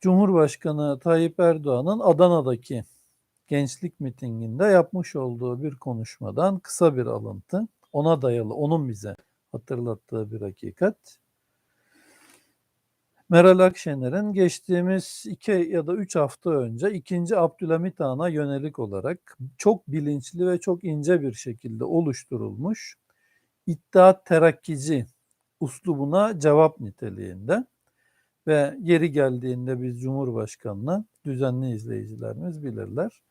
Cumhurbaşkanı Tayyip Erdoğan'ın Adana'daki gençlik mitinginde yapmış olduğu bir konuşmadan kısa bir alıntı. Ona dayalı, onun bize hatırlattığı bir hakikat. Meral Akşener'in geçtiğimiz iki ya da üç hafta önce ikinci Abdülhamit Han'a yönelik olarak çok bilinçli ve çok ince bir şekilde oluşturulmuş iddia terakkici uslubuna cevap niteliğinde ve yeri geldiğinde biz Cumhurbaşkanı'nı düzenli izleyicilerimiz bilirler.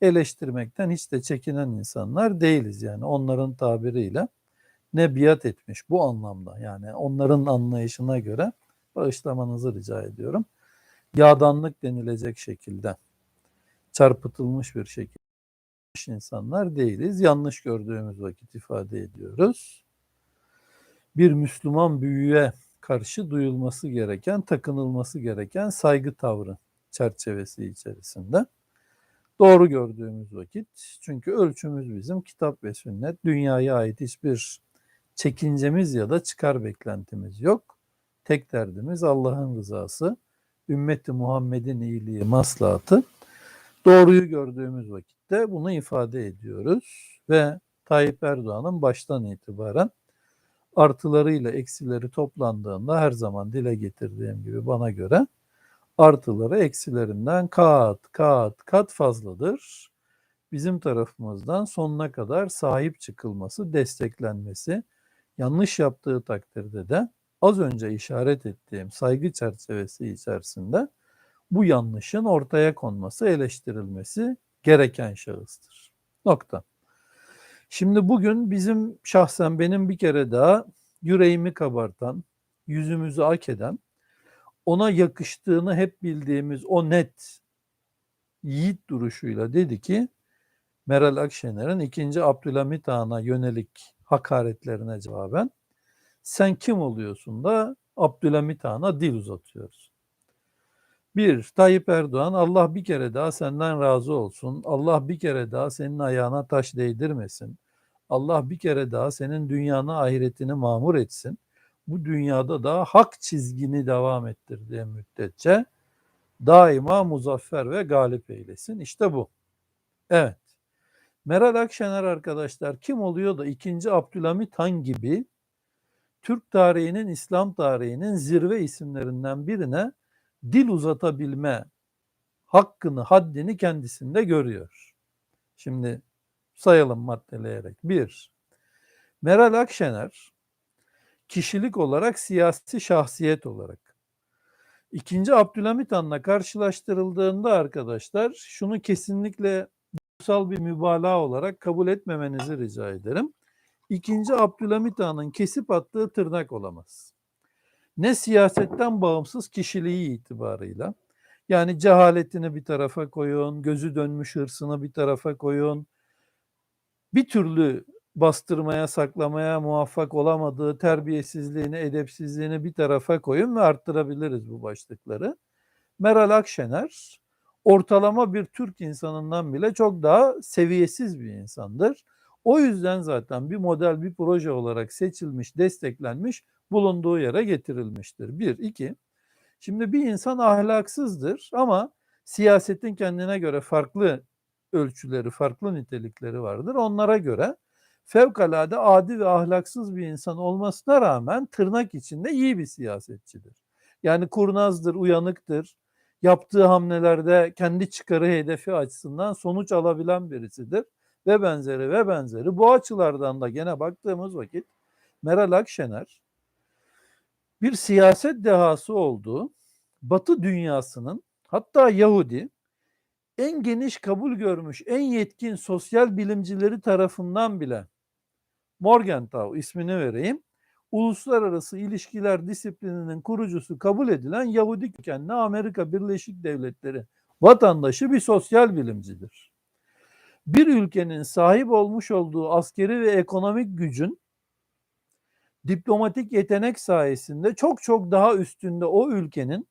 Eleştirmekten hiç de çekinen insanlar değiliz yani onların tabiriyle ne biat etmiş bu anlamda yani onların anlayışına göre bağışlamanızı rica ediyorum. Yağdanlık denilecek şekilde çarpıtılmış bir şekilde insanlar değiliz. Yanlış gördüğümüz vakit ifade ediyoruz. Bir Müslüman büyüye karşı duyulması gereken, takınılması gereken saygı tavrı çerçevesi içerisinde. Doğru gördüğümüz vakit çünkü ölçümüz bizim kitap ve sünnet. Dünyaya ait hiçbir çekincemiz ya da çıkar beklentimiz yok. Tek derdimiz Allah'ın rızası, ümmeti Muhammed'in iyiliği, maslahatı. Doğruyu gördüğümüz vakitte bunu ifade ediyoruz ve Tayyip Erdoğan'ın baştan itibaren artılarıyla eksileri toplandığında her zaman dile getirdiğim gibi bana göre artıları eksilerinden kat kat kat fazladır. Bizim tarafımızdan sonuna kadar sahip çıkılması, desteklenmesi, yanlış yaptığı takdirde de az önce işaret ettiğim saygı çerçevesi içerisinde bu yanlışın ortaya konması, eleştirilmesi gereken şahıstır. Nokta. Şimdi bugün bizim şahsen benim bir kere daha yüreğimi kabartan, yüzümüzü ak eden, ona yakıştığını hep bildiğimiz o net yiğit duruşuyla dedi ki Meral Akşener'in ikinci Abdülhamit Han'a yönelik hakaretlerine cevaben sen kim oluyorsun da Abdülhamit Han'a dil uzatıyoruz. Bir, Tayyip Erdoğan Allah bir kere daha senden razı olsun. Allah bir kere daha senin ayağına taş değdirmesin. Allah bir kere daha senin dünyanı ahiretini mamur etsin. Bu dünyada da hak çizgini devam ettirdiği müddetçe daima muzaffer ve galip eylesin. İşte bu. Evet. Meral Akşener arkadaşlar kim oluyor da ikinci Abdülhamit Han gibi Türk tarihinin, İslam tarihinin zirve isimlerinden birine dil uzatabilme hakkını, haddini kendisinde görüyor. Şimdi sayalım maddeleyerek. Bir, Meral Akşener kişilik olarak, siyasi şahsiyet olarak. İkinci Abdülhamit Han'la karşılaştırıldığında arkadaşlar şunu kesinlikle duygusal bir mübalağa olarak kabul etmemenizi rica ederim. İkinci Abdülhamit Han'ın kesip attığı tırnak olamaz. Ne siyasetten bağımsız kişiliği itibarıyla, yani cehaletini bir tarafa koyun, gözü dönmüş hırsını bir tarafa koyun, bir türlü bastırmaya, saklamaya muvaffak olamadığı terbiyesizliğini, edepsizliğini bir tarafa koyun ve arttırabiliriz bu başlıkları. Meral Akşener ortalama bir Türk insanından bile çok daha seviyesiz bir insandır. O yüzden zaten bir model, bir proje olarak seçilmiş, desteklenmiş, bulunduğu yere getirilmiştir. Bir, iki. Şimdi bir insan ahlaksızdır ama siyasetin kendine göre farklı ölçüleri, farklı nitelikleri vardır. Onlara göre fevkalade adi ve ahlaksız bir insan olmasına rağmen tırnak içinde iyi bir siyasetçidir. Yani kurnazdır, uyanıktır. Yaptığı hamlelerde kendi çıkarı hedefi açısından sonuç alabilen birisidir ve benzeri ve benzeri. Bu açılardan da gene baktığımız vakit Meral Akşener bir siyaset dehası olduğu Batı dünyasının hatta Yahudi en geniş kabul görmüş en yetkin sosyal bilimcileri tarafından bile Morgenthau ismini vereyim. Uluslararası ilişkiler disiplininin kurucusu kabul edilen Yahudi kökenli Amerika Birleşik Devletleri vatandaşı bir sosyal bilimcidir. Bir ülkenin sahip olmuş olduğu askeri ve ekonomik gücün diplomatik yetenek sayesinde çok çok daha üstünde o ülkenin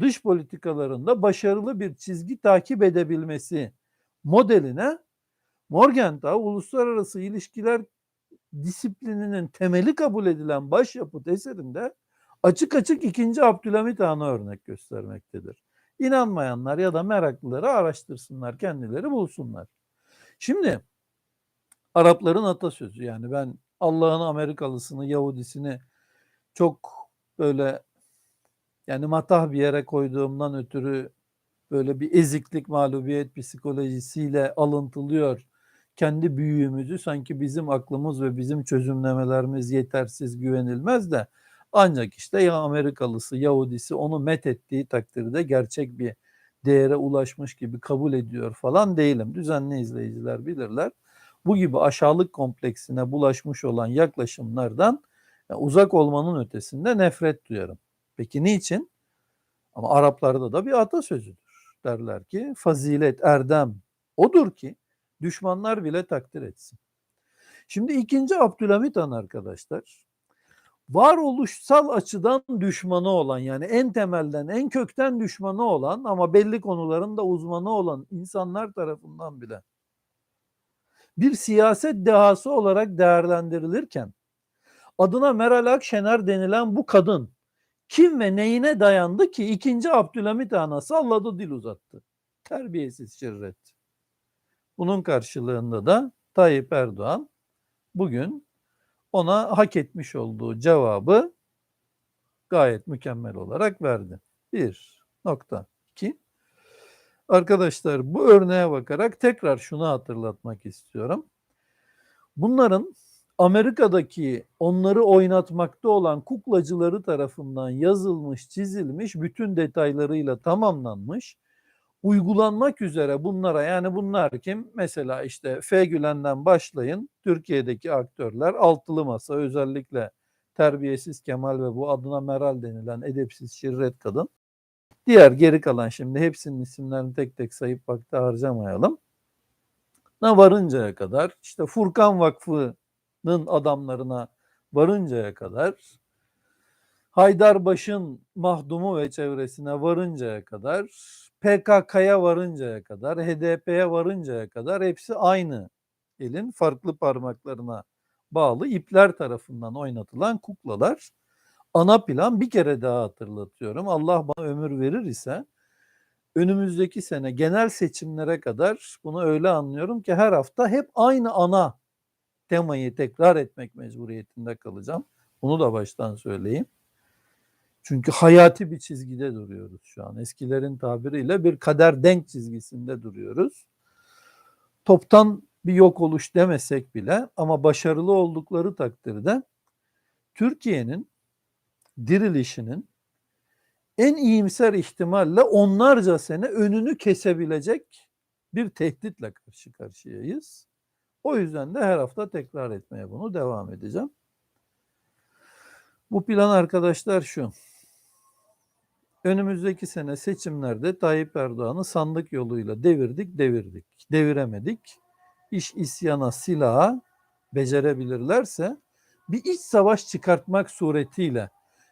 dış politikalarında başarılı bir çizgi takip edebilmesi modeline Morgenthau uluslararası ilişkiler disiplininin temeli kabul edilen başyapıt eserinde açık açık ikinci Abdülhamit Han'a örnek göstermektedir. İnanmayanlar ya da meraklıları araştırsınlar, kendileri bulsunlar. Şimdi Arapların atasözü yani ben Allah'ın Amerikalısını, Yahudisini çok böyle yani matah bir yere koyduğumdan ötürü böyle bir eziklik, mağlubiyet psikolojisiyle alıntılıyor. Kendi büyüğümüzü sanki bizim aklımız ve bizim çözümlemelerimiz yetersiz, güvenilmez de ancak işte ya Amerikalısı, Yahudisi onu met ettiği takdirde gerçek bir değere ulaşmış gibi kabul ediyor falan değilim. Düzenli izleyiciler bilirler. Bu gibi aşağılık kompleksine bulaşmış olan yaklaşımlardan uzak olmanın ötesinde nefret duyarım. Peki niçin? Ama Araplarda da bir atasözüdür. Derler ki fazilet, erdem odur ki düşmanlar bile takdir etsin. Şimdi ikinci Abdülhamit Han arkadaşlar varoluşsal açıdan düşmanı olan yani en temelden en kökten düşmanı olan ama belli konuların da uzmanı olan insanlar tarafından bile bir siyaset dehası olarak değerlendirilirken adına Meral Akşener denilen bu kadın kim ve neyine dayandı ki ikinci Abdülhamit Han'a salladı dil uzattı. Terbiyesiz şirret. Bunun karşılığında da Tayyip Erdoğan bugün ona hak etmiş olduğu cevabı gayet mükemmel olarak verdi. Bir nokta. iki. Arkadaşlar bu örneğe bakarak tekrar şunu hatırlatmak istiyorum. Bunların Amerika'daki onları oynatmakta olan kuklacıları tarafından yazılmış, çizilmiş, bütün detaylarıyla tamamlanmış, uygulanmak üzere bunlara yani bunlar kim? Mesela işte F. Gülen'den başlayın Türkiye'deki aktörler altılı masa özellikle terbiyesiz Kemal ve bu adına Meral denilen edepsiz şirret kadın. Diğer geri kalan şimdi hepsinin isimlerini tek tek sayıp vakti harcamayalım. Na varıncaya kadar işte Furkan Vakfı adamlarına varıncaya kadar Haydarbaş'ın mahdumu ve çevresine varıncaya kadar PKK'ya varıncaya kadar HDP'ye varıncaya kadar hepsi aynı elin farklı parmaklarına bağlı ipler tarafından oynatılan kuklalar. Ana plan bir kere daha hatırlatıyorum. Allah bana ömür verir ise önümüzdeki sene genel seçimlere kadar bunu öyle anlıyorum ki her hafta hep aynı ana temayı tekrar etmek mecburiyetinde kalacağım. Bunu da baştan söyleyeyim. Çünkü hayati bir çizgide duruyoruz şu an. Eskilerin tabiriyle bir kader denk çizgisinde duruyoruz. Toptan bir yok oluş demesek bile ama başarılı oldukları takdirde Türkiye'nin dirilişinin en iyimser ihtimalle onlarca sene önünü kesebilecek bir tehditle karşı karşıyayız. O yüzden de her hafta tekrar etmeye bunu devam edeceğim. Bu plan arkadaşlar şu. Önümüzdeki sene seçimlerde Tayyip Erdoğan'ı sandık yoluyla devirdik, devirdik. Deviremedik. İş isyana, silaha becerebilirlerse bir iç savaş çıkartmak suretiyle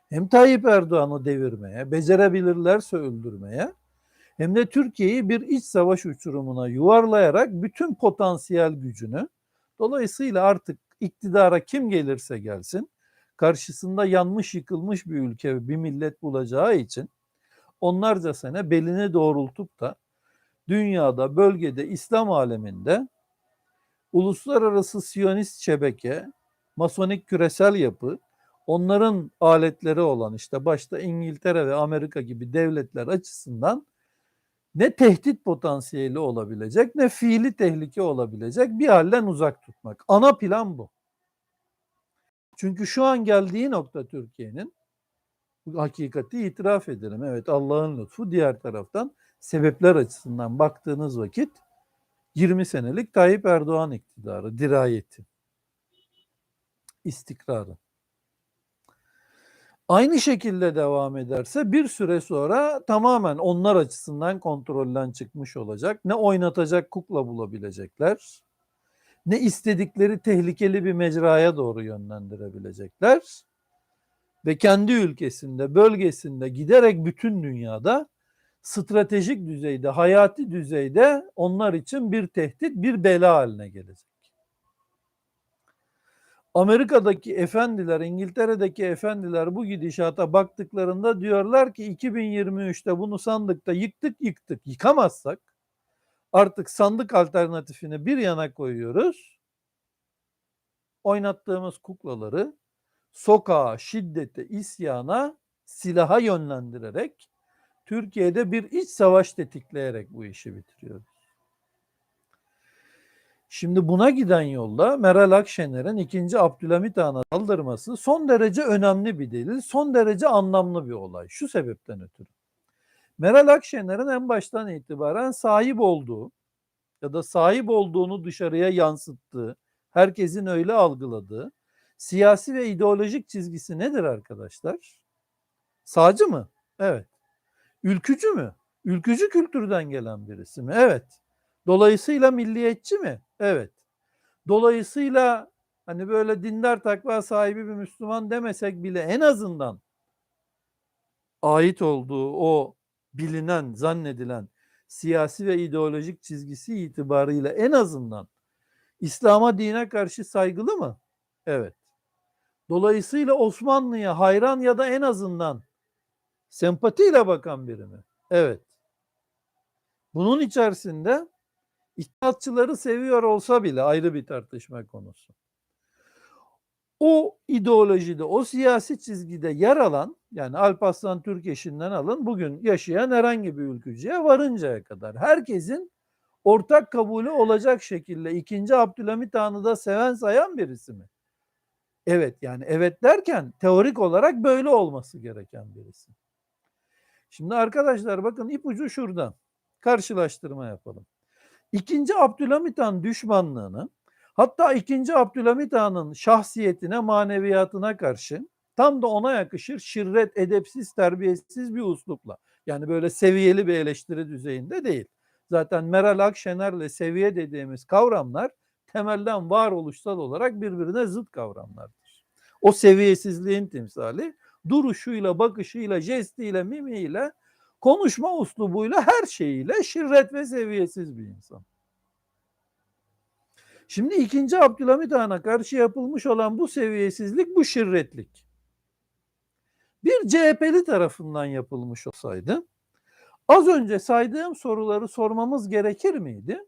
hem Tayyip Erdoğan'ı devirmeye, becerebilirlerse öldürmeye hem de Türkiye'yi bir iç savaş uçurumuna yuvarlayarak bütün potansiyel gücünü dolayısıyla artık iktidara kim gelirse gelsin karşısında yanmış yıkılmış bir ülke bir millet bulacağı için onlarca sene belini doğrultup da dünyada, bölgede, İslam aleminde uluslararası siyonist şebeke, masonik küresel yapı, onların aletleri olan işte başta İngiltere ve Amerika gibi devletler açısından ne tehdit potansiyeli olabilecek ne fiili tehlike olabilecek bir halden uzak tutmak. Ana plan bu. Çünkü şu an geldiği nokta Türkiye'nin hakikati itiraf edelim. Evet Allah'ın lütfu diğer taraftan sebepler açısından baktığınız vakit 20 senelik Tayyip Erdoğan iktidarı, dirayeti, istikrarı. Aynı şekilde devam ederse bir süre sonra tamamen onlar açısından kontrolden çıkmış olacak. Ne oynatacak kukla bulabilecekler, ne istedikleri tehlikeli bir mecraya doğru yönlendirebilecekler ve kendi ülkesinde, bölgesinde giderek bütün dünyada stratejik düzeyde, hayati düzeyde onlar için bir tehdit, bir bela haline gelecek. Amerika'daki efendiler, İngiltere'deki efendiler bu gidişata baktıklarında diyorlar ki 2023'te bunu sandıkta yıktık yıktık. Yıkamazsak artık sandık alternatifini bir yana koyuyoruz. Oynattığımız kuklaları sokağa, şiddete, isyana, silaha yönlendirerek Türkiye'de bir iç savaş tetikleyerek bu işi bitiriyoruz. Şimdi buna giden yolda Meral Akşener'in 2. Abdülhamit Han'a saldırması son derece önemli bir delil, son derece anlamlı bir olay. Şu sebepten ötürü. Meral Akşener'in en baştan itibaren sahip olduğu ya da sahip olduğunu dışarıya yansıttığı, herkesin öyle algıladığı siyasi ve ideolojik çizgisi nedir arkadaşlar? Sağcı mı? Evet. Ülkücü mü? Ülkücü kültürden gelen birisi mi? Evet. Dolayısıyla milliyetçi mi? Evet. Dolayısıyla hani böyle dindar takva sahibi bir Müslüman demesek bile en azından ait olduğu o bilinen, zannedilen siyasi ve ideolojik çizgisi itibarıyla en azından İslam'a dine karşı saygılı mı? Evet. Dolayısıyla Osmanlı'ya hayran ya da en azından sempatiyle bakan biri mi? Evet. Bunun içerisinde İttihatçıları seviyor olsa bile ayrı bir tartışma konusu. O ideolojide, o siyasi çizgide yer alan, yani Alparslan Türkeş'inden alın, bugün yaşayan herhangi bir ülkücüye varıncaya kadar herkesin ortak kabulü olacak şekilde 2. Abdülhamit Han'ı da seven sayan birisi mi? Evet yani evet derken teorik olarak böyle olması gereken birisi. Şimdi arkadaşlar bakın ipucu şurada. Karşılaştırma yapalım. İkinci Abdülhamit Han düşmanlığını hatta ikinci Abdülhamit Han'ın şahsiyetine, maneviyatına karşı tam da ona yakışır şirret, edepsiz, terbiyesiz bir uslupla. Yani böyle seviyeli bir eleştiri düzeyinde değil. Zaten Meral Akşener'le seviye dediğimiz kavramlar temelden varoluşsal olarak birbirine zıt kavramlardır. O seviyesizliğin timsali duruşuyla, bakışıyla, jestiyle, mimiyle konuşma uslubuyla her şeyiyle şirret ve seviyesiz bir insan. Şimdi ikinci Abdülhamit Han'a karşı yapılmış olan bu seviyesizlik, bu şirretlik. Bir CHP'li tarafından yapılmış olsaydı, az önce saydığım soruları sormamız gerekir miydi?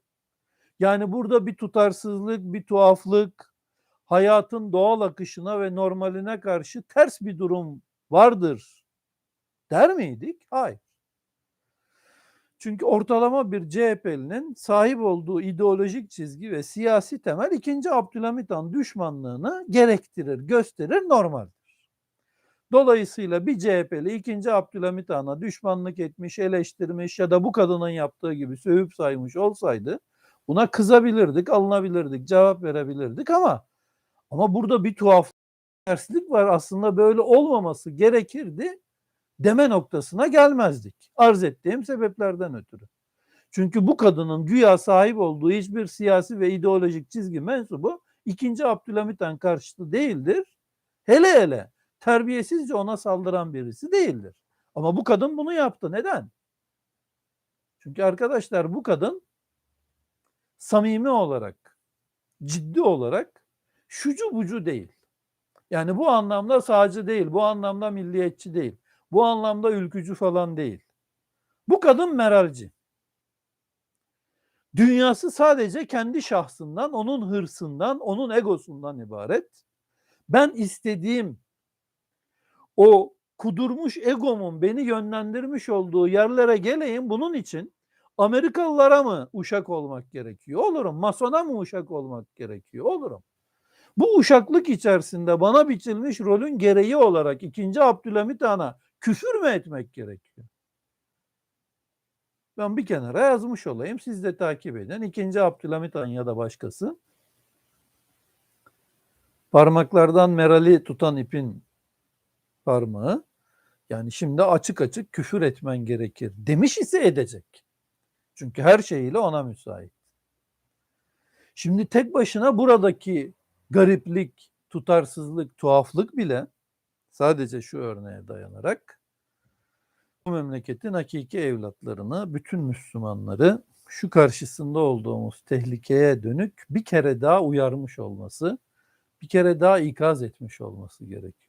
Yani burada bir tutarsızlık, bir tuhaflık, hayatın doğal akışına ve normaline karşı ters bir durum vardır der miydik? Hayır. Çünkü ortalama bir CHP'linin sahip olduğu ideolojik çizgi ve siyasi temel 2. Abdülhamit Han düşmanlığını gerektirir, gösterir, normaldir. Dolayısıyla bir CHP'li 2. Abdülhamit Han'a düşmanlık etmiş, eleştirmiş ya da bu kadının yaptığı gibi sövüp saymış olsaydı buna kızabilirdik, alınabilirdik, cevap verebilirdik ama ama burada bir tuhaf terslik var aslında böyle olmaması gerekirdi deme noktasına gelmezdik. Arz ettiğim sebeplerden ötürü. Çünkü bu kadının güya sahip olduğu hiçbir siyasi ve ideolojik çizgi mensubu 2. Abdülhamit Han karşıtı değildir. Hele hele terbiyesizce ona saldıran birisi değildir. Ama bu kadın bunu yaptı. Neden? Çünkü arkadaşlar bu kadın samimi olarak, ciddi olarak şucu bucu değil. Yani bu anlamda sağcı değil, bu anlamda milliyetçi değil. Bu anlamda ülkücü falan değil. Bu kadın meralci. Dünyası sadece kendi şahsından, onun hırsından, onun egosundan ibaret. Ben istediğim o kudurmuş egomun beni yönlendirmiş olduğu yerlere geleyim bunun için Amerikalılara mı uşak olmak gerekiyor? Olurum. Masona mı uşak olmak gerekiyor? Olurum. Bu uşaklık içerisinde bana biçilmiş rolün gereği olarak 2. Abdülhamit Han'a küfür mü etmek gerekiyor? Ben bir kenara yazmış olayım. Siz de takip edin. İkinci Abdülhamit Han ya da başkası. Parmaklardan merali tutan ipin parmağı. Yani şimdi açık açık küfür etmen gerekir. Demiş ise edecek. Çünkü her şeyiyle ona müsait. Şimdi tek başına buradaki gariplik, tutarsızlık, tuhaflık bile sadece şu örneğe dayanarak bu memleketin hakiki evlatlarını, bütün Müslümanları şu karşısında olduğumuz tehlikeye dönük bir kere daha uyarmış olması bir kere daha ikaz etmiş olması gerekiyor.